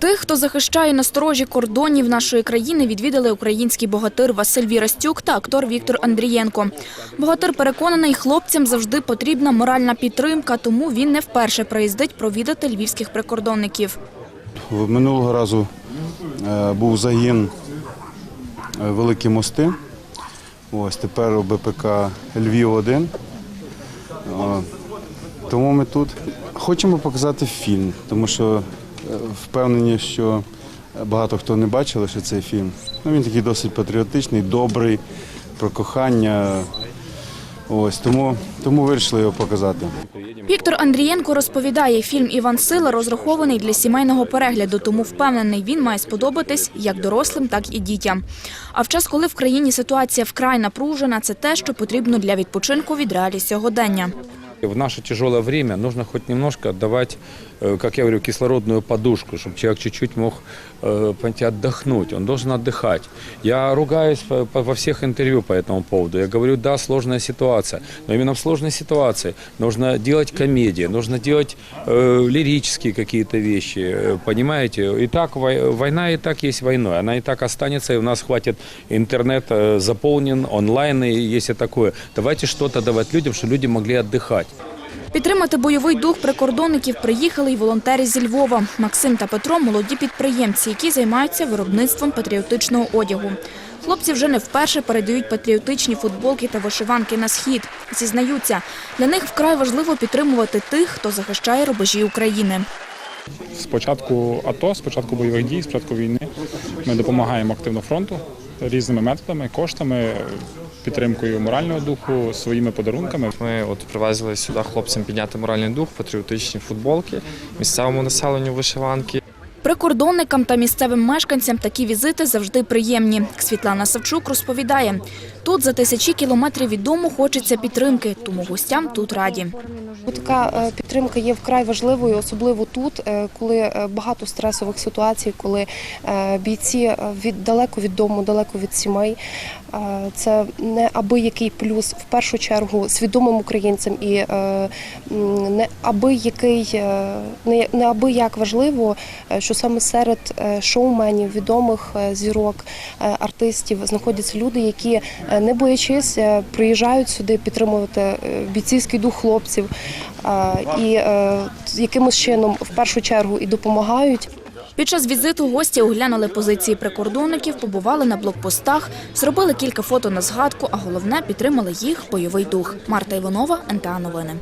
Тих, хто захищає на сторожі кордонів нашої країни, відвідали український богатир Василь Вірастюк та актор Віктор Андрієнко. Богатир переконаний, хлопцям завжди потрібна моральна підтримка, тому він не вперше приїздить провідати львівських прикордонників. Минулого разу е, був загін е, Великі мости. Ось тепер у БПК Львів 1 Тому ми тут хочемо показати фільм, тому що впевнені, що багато хто не бачили, що цей фільм. Ну, він такий досить патріотичний, добрий, про кохання. Ось тому, тому вирішили його показати. Віктор Андрієнко розповідає, фільм Іван Сила розрахований для сімейного перегляду, тому впевнений, він має сподобатись як дорослим, так і дітям. А в час, коли в країні ситуація вкрай напружена, це те, що потрібно для відпочинку від реалій сьогодення. В наше тяжелое время нужно хоть немножко отдавать, э, как я говорю, кислородную подушку, чтобы человек чуть-чуть мог э, понимаете, отдохнуть. Он должен отдыхать. Я ругаюсь во всех интервью по этому поводу. Я говорю, да, сложная ситуация. Но именно в сложной ситуации нужно делать комедии, нужно делать э, лирические какие-то вещи. э, Понимаете? И так вой- война и так есть войной. Она и так останется, и у нас хватит интернет заполнен, онлайн, и если такое. Давайте что-то давать людям, чтобы люди могли отдыхать. Підтримати бойовий дух прикордонників приїхали й волонтери зі Львова. Максим та Петро – молоді підприємці, які займаються виробництвом патріотичного одягу. Хлопці вже не вперше передають патріотичні футболки та вишиванки на схід. Зізнаються, для них вкрай важливо підтримувати тих, хто захищає рубежі України. З початку АТО, з початку бойових дій, з початку війни ми допомагаємо активно фронту різними методами, коштами, підтримкою морального духу, своїми подарунками. Ми от привезли сюди хлопцям підняти моральний дух, патріотичні футболки, місцевому населенню вишиванки. Прикордонникам та місцевим мешканцям такі візити завжди приємні. Світлана Савчук розповідає, тут за тисячі кілометрів від дому хочеться підтримки, тому гостям тут раді. Така е, підтримка є вкрай важливою, особливо тут, е, коли е, багато стресових ситуацій, коли бійці від далеко від дому, далеко від сімей. Це не аби який плюс в першу чергу свідомим українцям і не аби який не, аби як важливо, що саме серед шоуменів, відомих зірок, артистів знаходяться люди, які не боячись е, приїжджають сюди підтримувати е, бійцівський дух хлопців е, і е, якимось чином в першу чергу і допомагають. Під час візиту гості оглянули позиції прикордонників, побували на блокпостах, зробили кілька фото на згадку, а головне підтримали їх бойовий дух. Марта Іванова, НТА Новини.